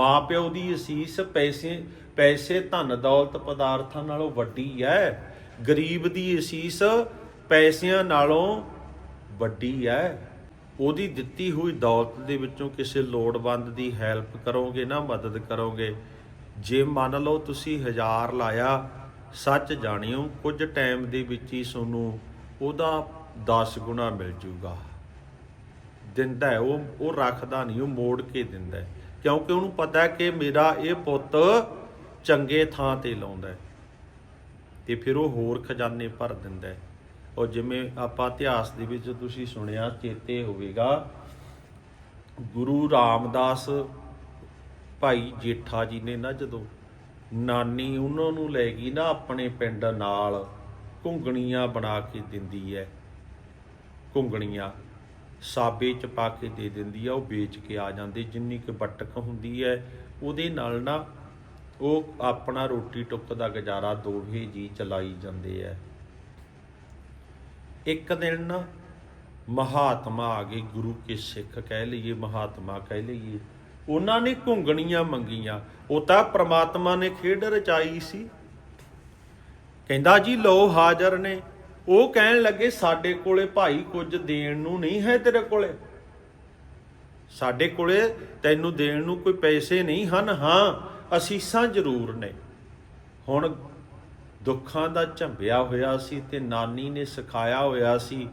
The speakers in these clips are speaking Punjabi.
ਮਾਪਿਓ ਦੀ ਅਸੀਸ ਪੈਸੇ ਪੈਸੇ ਧਨ ਦੌਲਤ ਪਦਾਰਥਾਂ ਨਾਲੋਂ ਵੱਡੀ ਹੈ। ਗਰੀਬ ਦੀ ਅਸੀਸ ਪੈਸਿਆਂ ਨਾਲੋਂ ਵੱਡੀ ਹੈ। ਉਹਦੀ ਦਿੱਤੀ ਹੋਈ ਦੌਲਤ ਦੇ ਵਿੱਚੋਂ ਕਿਸੇ ਲੋੜਵੰਦ ਦੀ ਹੈਲਪ ਕਰੋਗੇ ਨਾ ਮਦਦ ਕਰੋਗੇ। ਜੇ ਮੰਨ ਲਓ ਤੁਸੀਂ ਹਜ਼ਾਰ ਲਾਇਆ, ਸੱਚ ਜਾਣਿਓ, ਕੁਝ ਟਾਈਮ ਦੇ ਵਿੱਚ ਹੀ ਤੁਹਾਨੂੰ ਉਹਦਾ 10 ਗੁਣਾ ਮਿਲ ਜੂਗਾ। ਦਿੰਦਾ ਉਹ ਉਹ ਰੱਖਦਾ ਨਹੀਂ, ਉਹ ਮੋੜ ਕੇ ਦਿੰਦਾ ਕਿਉਂਕਿ ਉਹਨੂੰ ਪਤਾ ਹੈ ਕਿ ਮੇਰਾ ਇਹ ਪੁੱਤ ਚੰਗੇ ਥਾਂ ਤੇ ਲਾਉਂਦਾ ਹੈ। ਤੇ ਫਿਰ ਉਹ ਹੋਰ ਖਜ਼ਾਨੇ ਭਰ ਦਿੰਦਾ ਹੈ। ਔਰ ਜਿਵੇਂ ਆਪਾਂ ਇਤਿਹਾਸ ਦੇ ਵਿੱਚ ਤੁਸੀਂ ਸੁਣਿਆ, ਚੇਤੇ ਹੋਵੇਗਾ, ਗੁਰੂ ਰਾਮਦਾਸ ਭਾਈ ਜੇਠਾ ਜੀ ਨੇ ਨਾ ਜਦੋਂ ਨਾਨੀ ਉਹਨਾਂ ਨੂੰ ਲੈ ਗਈ ਨਾ ਆਪਣੇ ਪਿੰਡ ਨਾਲ, ਘੁੰਗਣੀਆਂ ਬਣਾ ਕੇ ਦਿੰਦੀ ਹੈ ਘੁੰਗਣੀਆਂ ਸਾਬੇ ਚ ਪਾ ਕੇ ਦੇ ਦਿੰਦੀ ਆ, ਉਹ ਵੇਚ ਕੇ ਆ ਜਾਂਦੇ, ਜਿੰਨੀ ਕੁ ਬਟਕ ਹੁੰਦੀ ਹੈ ਉਹਦੇ ਨਾਲ ਨਾ ਉਹ ਆਪਣਾ ਰੋਟੀ ਟੁੱਕ ਦਾ ਗੁਜ਼ਾਰਾ ਦੋਹੇ ਜੀ ਚਲਾਈ ਜਾਂਦੇ ਐ। ਇੱਕ ਦਿਨ ਨਾ ਮਹਾਤਮਾ ਆ ਗਏ, ਗੁਰੂ ਕੇ ਸਿੱਖ ਕਹਿ ਲਈਏ, ਮਹਾਤਮਾ ਕਹਿ ਲਈਏ। ਉਹਨਾਂ ਨੇ ਘੁੰਗਣੀਆਂ ਮੰਗੀਆਂ। ਉਹ ਤਾਂ ਪ੍ਰਮਾਤਮਾ ਨੇ ਖੇਡ ਰਚਾਈ ਸੀ। ਕਹਿੰਦਾ ਜੀ ਲੋ ਹਾਜ਼ਰ ਨੇ। ਉਹ ਕਹਿਣ ਲੱਗੇ, ਸਾਡੇ ਕੋਲੇ ਭਾਈ ਕੁਝ ਦੇਣ ਨੂੰ ਨਹੀਂ ਹੈ ਤੇਰੇ ਕੋਲੇ। ਸਾਡੇ ਕੋਲੇ ਤੈਨੂੰ ਦੇਣ ਨੂੰ ਕੋਈ ਪੈਸੇ ਨਹੀਂ ਹਨ। ਹਾਂ, ਅਸੀਸਾਂ ਜ਼ਰੂਰ ਨੇ। ਹੁਣ ਦੁੱਖਾਂ ਦਾ ਝੰਬਿਆ ਹੋਇਆ ਸੀ ਤੇ ਨਾਨੀ ਨੇ ਸਿਖਾਇਆ ਹੋਇਆ ਸੀ,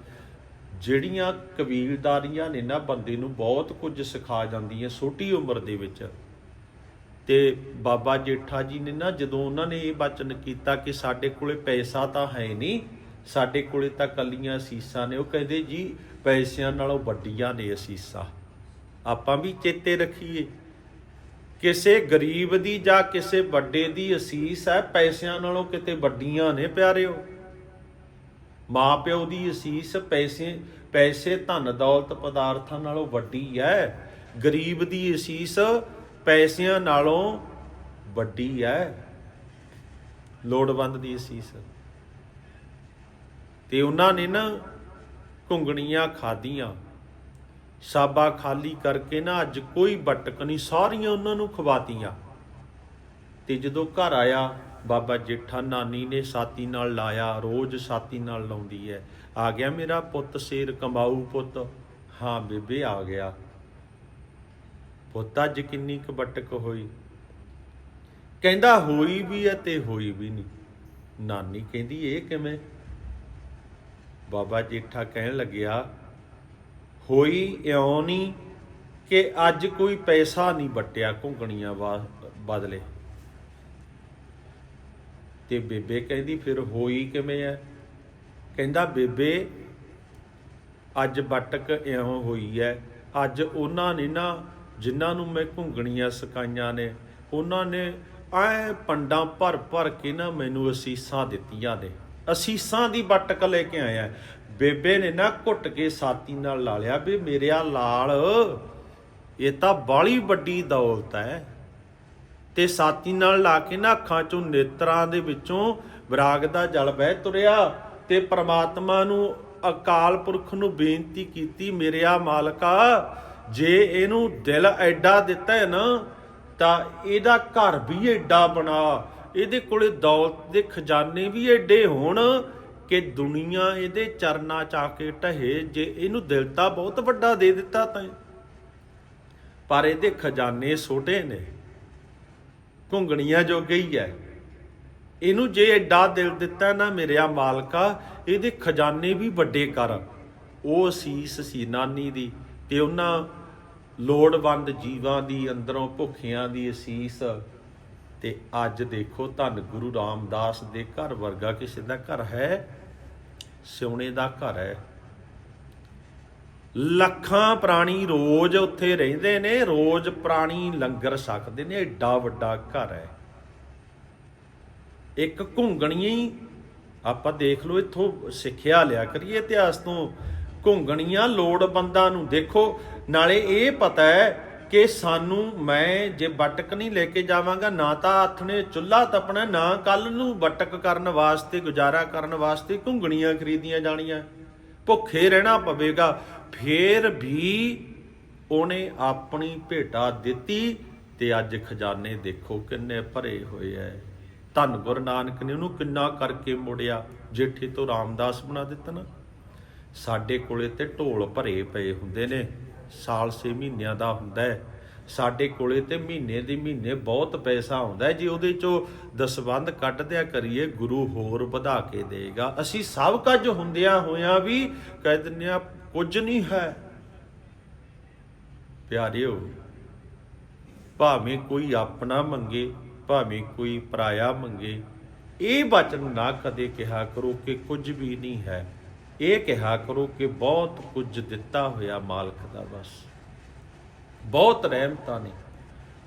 ਜਿਹੜੀਆਂ ਕਬੀਲਦਾਰੀਆਂ ਨੇ ਨਾ ਬੰਦੇ ਨੂੰ ਬਹੁਤ ਕੁਝ ਸਿਖਾ ਜਾਂਦੀਆਂ ਛੋਟੀ ਉਮਰ ਦੇ ਵਿੱਚ। ਤੇ ਬਾਬਾ ਜੇਠਾ ਜੀ ਨੇ ਨਾ ਜਦੋਂ ਉਹਨਾਂ ਨੇ ਇਹ ਬਚਨ ਕੀਤਾ ਕਿ ਸਾਡੇ ਕੋਲੇ ਪੈਸਾ ਤਾਂ ਹੈ ਨਹੀਂ ਸਾਡੇ ਕੋਲੇ ਤਾਂ ਕੱਲੀਆਂ ਅਸੀਸਾਂ ਨੇ। ਉਹ ਕਹਿੰਦੇ ਜੀ, ਪੈਸਿਆਂ ਨਾਲੋਂ ਵੱਡੀਆਂ ਨੇ ਅਸੀਸਾਂ। ਆਪਾਂ ਵੀ ਚੇਤੇ ਰੱਖੀਏ। ਕਿਸੇ ਗਰੀਬ ਦੀ ਜਾਂ ਕਿਸੇ ਵੱਡੇ ਦੀ ਅਸੀਸ ਹੈ, ਪੈਸਿਆਂ ਨਾਲੋਂ ਕਿਤੇ ਵੱਡੀਆਂ ਨੇ ਪਿਆਰਿਓ। ਮਾਪਿਓ ਦੀ ਅਸੀਸ ਪੈਸੇ ਪੈਸੇ ਧਨ, ਦੌਲਤ ਪਦਾਰਥਾਂ ਨਾਲੋਂ ਵੱਡੀ ਹੈ। ਗਰੀਬ ਦੀ ਅਸੀਸ ਪੈਸਿਆਂ ਨਾਲੋਂ ਵੱਡੀ ਹੈ। ਲੋੜਵੰਦ ਦੀ ਅਸੀਸ। ਤੇ ਉਹਨਾਂ ਨੇ ਨਾ ਘੁੰਗਣੀਆਂ ਖਾਧੀਆਂ। ਸਾਬਾ ਖਾਲੀ ਕਰਕੇ ਨਾ ਅੱਜ ਕੋਈ ਬਟਕ ਨਹੀਂ, ਸਾਰੀਆਂ ਉਹਨਾਂ ਨੂੰ ਖਵਾਤੀਆਂ। ਤੇ ਜਦੋਂ ਘਰ ਆਇਆ, ਬਾਬਾ ਜੇਠਾ ਨਾਨੀ ਨੇ ਸਾਥੀ ਨਾਲ ਲਾਇਆ, ਰੋਜ਼ ਸਾਥੀ ਨਾਲ ਲਾਉਂਦੀ ਹੈ। ਆ ਗਿਆ ਮੇਰਾ ਪੁੱਤ ਸ਼ੇਰ ਕਮਾਊ ਪੁੱਤ। ਹਾਂ ਬੇਬੇ, ਆ ਗਿਆ। ਪੁੱਤ, ਅੱਜ ਕਿੰਨੀ ਕੁ ਬਟਕ ਹੋਈ? ਕਹਿੰਦਾ, ਹੋਈ ਵੀ ਹੈ ਤੇ ਹੋਈ ਵੀ ਨਹੀਂ। ਨਾਨੀ ਕਹਿੰਦੀ, ਇਹ ਕਿਵੇਂ? ਬਾਬਾ ਜੇਠਾ ਕਹਿਣ ਲੱਗਿਆ, ਹੋਈ ਇਉਂ ਨਹੀਂ ਕਿ ਅੱਜ ਕੋਈ ਪੈਸਾ ਨਹੀਂ ਵਟਿਆ ਘੁੰਗਣੀਆਂ ਵਾ- ਬਦਲੇ। ਤੇ ਬੇਬੇ ਕਹਿੰਦੀ, ਫਿਰ ਹੋਈ ਕਿਵੇਂ ਐ? ਕਹਿੰਦਾ, ਬੇਬੇ, ਅੱਜ ਬਟਕ ਇਉਂ ਹੋਈ ਐ। ਅੱਜ ਉਹਨਾਂ ਨੇ ਨਾ, ਜਿਨ੍ਹਾਂ ਨੂੰ ਮੈਂ ਘੁੰਗਣੀਆਂ ਸਿਖਾਈਆਂ ਨੇ, ਉਹਨਾਂ ਨੇ ਐ ਪੰਡਾਂ ਭਰ ਭਰ ਕੇ ਨਾ ਮੈਨੂੰ ਅਸੀਸਾਂ ਦਿੱਤੀਆਂ ਨੇ। ਅਸੀਸਾਂ ਦੀ ਬਟਕ ਲੈ ਕੇ ਆਇਆ ਬੇਬੇ ਨੇ ਨਾ ਘੁੱਟ ਕੇ ਸਾਥੀ ਨਾਲ ਲਾ ਲਿਆ ਵੀ ਮੇਰਿਆ ਲਾਲ, ਇਹ ਤਾਂ ਬਾਲੀ ਵੱਡੀ ਦੌਲਤ ਹੈ। ਤੇ ਸਾਥੀ ਨਾਲ ਲਾ ਕੇ ਨਾ ਅੱਖਾਂ ਚੋਂ ਨੇਤਰਾਂ ਦੇ ਵਿੱਚੋਂ ਵਿਰਾਗ ਦਾ ਜਲ ਵਹਿ ਤੁਰਿਆ ਤੇ ਪ੍ਰਮਾਤਮਾ ਨੂੰ, ਅਕਾਲ ਪੁਰਖ ਨੂੰ ਬੇਨਤੀ ਕੀਤੀ, ਮੇਰਿਆ ਮਾਲਕਾ, ਜੇ ਇਹਨੂੰ ਦਿਲ ਐਡਾ ਦਿੱਤਾ ਹੈ ਨਾ, ਤਾਂ ਇਹਦਾ ਘਰ ਵੀ ਐਡਾ ਬਣਾ। ਇਹਦੇ ਕੋਲੇ ਦੌਲਤ ਦੇ ਖਜ਼ਾਨੇ ਵੀ ਐਡੇ ਹੋਣ ਕਿ ਦੁਨੀਆ ਇਹਦੇ ਚਰਨਾਂ ਚ ਆ ਕੇ ਢਹੇ, ਜੇ ਇਹਨੂੰ ਦਿਲ ਤਾਂ ਬਹੁਤ ਵੱਡਾ ਦੇ ਦਿੱਤਾ ਤਾਂ। ਪਰ ਇਹਦੇ ਖਜ਼ਾਨੇ ਛੋਟੇ ਨੇ, ਘੁੰਗਣੀਆਂ ਜੋ ਗਈ ਹੈ ਇਹਨੂੰ ਜੇ ਐਡਾ ਦਿਲ ਦਿੱਤਾ ਨਾ ਮੇਰਿਆ ਮਾਲਕਾ, ਇਹਦੇ ਖਜ਼ਾਨੇ ਵੀ ਵੱਡੇ ਕਰ। ਉਹ ਅਸੀਸ ਸੀ ਨਾਨੀ ਦੀ ਤੇ ਉਹਨਾਂ ਲੋੜਵੰਦ ਜੀਵਾਂ ਦੀ, ਅੰਦਰੋਂ ਭੁੱਖਿਆਂ ਦੀ ਅਸੀਸ ਤੇ ਅੱਜ ਦੇਖੋ ਧੰਨ ਗੁਰੂ ਰਾਮਦਾਸ ਦੇ ਘਰ ਵਰਗਾ ਕਿਸੇ ਦਾ ਘਰ ਹੈ, ਸਿਉਣੇ ਦਾ ਘਰ ਹੈ। ਲੱਖਾਂ ਪ੍ਰਾਣੀ ਰੋਜ਼ ਉੱਥੇ ਰਹਿੰਦੇ ਨੇ, ਰੋਜ਼ ਪ੍ਰਾਣੀ ਲੰਗਰ ਛਕਦੇ ਨੇ, ਏਡਾ ਵੱਡਾ ਘਰ ਹੈ। ਇੱਕ ਘੁੰਗਣੀਆਂ ਆਪਾਂ ਦੇਖ ਲਓ, ਇੱਥੋਂ ਸਿੱਖਿਆ ਲਿਆ ਕਰੀਏ ਇਤਿਹਾਸ ਤੋਂ। ਘੁੰਗਣੀਆਂ ਲੋੜਵੰਦਾਂ ਨੂੰ ਦੇਖੋ, ਨਾਲੇ ਇਹ ਪਤਾ ਹੈ ਕਿ ਸਾਨੂੰ ਮੈਂ ਜੇ ਬਟਕ ਨਹੀਂ ਲੈ ਕੇ ਜਾਵਾਂਗਾ, ਨਾ ਤਾਂ ਹੱਥ ਨੇ ਚੁੱਲ੍ਹਾ ਤਪਣਾ, ਨਾ ਕੱਲ ਨੂੰ ਬਟਕ ਕਰਨ ਵਾਸਤੇ, ਗੁਜ਼ਾਰਾ ਕਰਨ ਵਾਸਤੇ ਘੁੰਗਣੀਆਂ ਖਰੀਦੀਆਂ ਜਾਣੀਆਂ। ਭੁੱਖੇ ਰਹਿਣਾ ਪਵੇਗਾ। ਫੇਰ ਵੀ ਉਹਨੇ ਆਪਣੀ ਭੇਟਾ ਦਿੱਤੀ ਤੇ ਅੱਜ ਖਜ਼ਾਨੇ ਦੇਖੋ ਕਿੰਨੇ ਭਰੇ ਹੋਏ ਐ। ਧੰਨ ਗੁਰੂ ਨਾਨਕ ਨੇ ਉਹਨੂੰ ਕਿੰਨਾ ਕਰਕੇ ਮੋੜਿਆ, ਜੇਠੇ ਤੋਂ ਰਾਮਦਾਸ ਬਣਾ ਦਿੱਤਾ ਨਾ। ਸਾਡੇ ਕੋਲੇ ਤੇ ਢੋਲ ਭਰੇ ਪਏ ਹੁੰਦੇ ਨੇ। ਸਾਲ 6 ਮਹੀਨਿਆਂ ਦਾ ਹੁੰਦਾ ਹੈ। ਸਾਡੇ ਕੋਲੇ ਤੇ ਮਹੀਨੇ ਦੀ ਮਹੀਨੇ ਬਹੁਤ ਪੈਸਾ ਆਉਂਦਾ ਜੇ ਉਹਦੇ ਚੋਂ ਦਸਵੰਧ ਕੱਢ ਕਰੀਏ, ਗੁਰੂ ਹੋਰ ਵਧਾ ਕੇ ਦੇਗਾ। ਅਸੀਂ ਸਭ ਕੁਝ ਹੁੰਦਿਆਂ ਹੋਇਆਂ ਵੀ ਕਹਿ ਦਿੰਦੇ ਆ ਕੁਝ ਨਹੀਂ ਹੈ। ਪਿਆਰਿਓ, ਭਾਵੇਂ ਕੋਈ ਆਪਣਾ ਮੰਗੇ, ਭਾਵੇਂ ਕੋਈ ਪਰਾਇਆ ਮੰਗੇ, ਇਹ ਬਚਨ ਨਾ ਕਦੇ ਕਿਹਾ ਕਰੋ ਕਿ ਕੁਝ ਵੀ ਨਹੀਂ ਹੈ। ਇਹ ਕਿਹਾ ਕਰੋ ਕਿ ਬਹੁਤ ਕੁਝ ਦਿੱਤਾ ਹੋਇਆ ਮਾਲਕ ਦਾ ਬਸ। ਬਹੁਤ ਰਹਿਮਤਾਂ ਨੇ।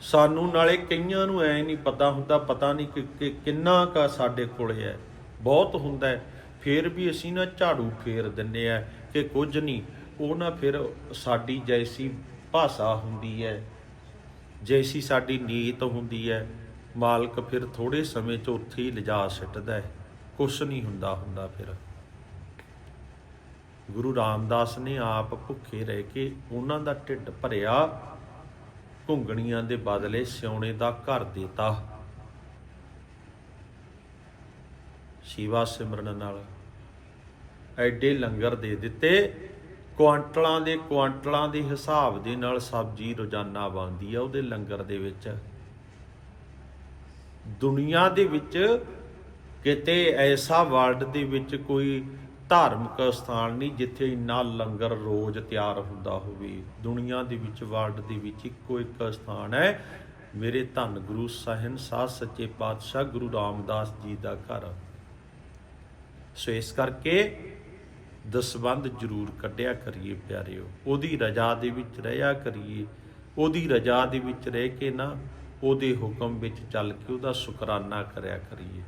ਸਾਨੂੰ ਨਾਲੇ ਕਈਆਂ ਨੂੰ ਐ ਨਹੀਂ ਪਤਾ ਹੁੰਦਾ, ਪਤਾ ਨਹੀਂ ਕਿ- ਕਿੰਨਾ ਕਾ ਸਾਡੇ ਕੋਲ ਹੈ। ਬਹੁਤ ਹੁੰਦਾ ਹੈ। ਫਿਰ ਵੀ ਅਸੀਂ ਨਾ ਝਾੜੂ ਫੇਰ ਦਿੰਨੇ ਆ ਕਿ ਕੁਝ ਨਹੀਂ। ਉਹ ਨਾ ਫਿਰ ਸਾਡੀ ਜੈਸੀ ਭਾਸ਼ਾ ਹੁੰਦੀ ਹੈ। ਜੈਸੀ ਸਾਡੀ ਨੀਤ ਹੁੰਦੀ ਹੈ। ਮਾਲਕ ਫਿਰ ਥੋੜੇ ਸਮੇਂ ਚ ਉੱਥੇ ਹੀ ਲਿਜਾ ਸਿੱਟਦਾ ਹੈ। ਕੁਛ ਨਹੀਂ ਹੁੰਦਾ ਹੁੰਦਾ ਫਿਰ। ਗੁਰੂ ਰਾਮਦਾਸ ਨੇ ਆਪ ਭੁੱਖੇ ਰਹਿ ਕੇ ਉਹਨਾਂ ਦਾ ਢਿੱਡ ਭਰਿਆ, ਘੁੰਗਣੀਆਂ ਦੇ ਬਦਲੇ ਸਿਉਣੇ ਦਾ ਘਰ ਦਿੱਤਾ। ਸ਼ਿਵਾ ਸਿਮਰਨ ਨਾਲ ਐਡੇ ਲੰਗਰ ਦੇ ਦਿੱਤੇ, ਕੁਆਂਟਲਾਂ ਦੇ ਕੁਆਂਟਲਾਂ ਦੇ ਹਿਸਾਬ ਦੇ ਨਾਲ ਸਬਜ਼ੀ ਰੋਜ਼ਾਨਾ ਬਣਦੀ ਆ ਉਹਦੇ ਲੰਗਰ ਦੇ ਵਿੱਚ। ਦੁਨੀਆ ਦੇ ਵਿੱਚ ਕਿਤੇ ਐਸਾ ਵਰਲਡ ਦੇ ਵਿੱਚ ਕੋਈ ਧਾਰਮਿਕ ਸਥਾਨ ਨਹੀਂ ਜਿੱਥੇ ਇੰਨਾ ਲੰਗਰ ਰੋਜ਼ ਤਿਆਰ ਹੁੰਦਾ ਹੋਵੇ। ਦੁਨੀਆ ਦੇ ਵਿੱਚ ਵਰਲਡ ਦੇ ਵਿੱਚ ਇੱਕੋ ਇੱਕ ਸਥਾਨ ਹੈ। ਮੇਰੇ ਧੰਨ ਗੁਰੂ ਸਾਹਿਬ, ਸਾਧ ਸੱਚੇ ਪਾਤਸ਼ਾਹ ਗੁਰੂ ਰਾਮਦਾਸ ਜੀ ਦਾ ਘਰ। ਸੋ ਇਸ ਕਰਕੇ ਦਸਵੰਧ ਜ਼ਰੂਰ ਕੱਢਿਆ ਕਰੀਏ ਪਿਆਰਿਓ। ਉਹਦੀ ਰਜ਼ਾ ਦੇ ਵਿੱਚ ਰਹਿਆ ਕਰੀਏ। ਉਹਦੀ ਰਜ਼ਾ ਦੇ ਵਿੱਚ ਰਹਿ ਕੇ ਨਾ ਉਹਦੇ ਹੁਕਮ ਵਿੱਚ ਚੱਲ ਕੇ ਉਹਦਾ ਸ਼ੁਕਰਾਨਾ ਕਰਿਆ ਕਰੀਏ।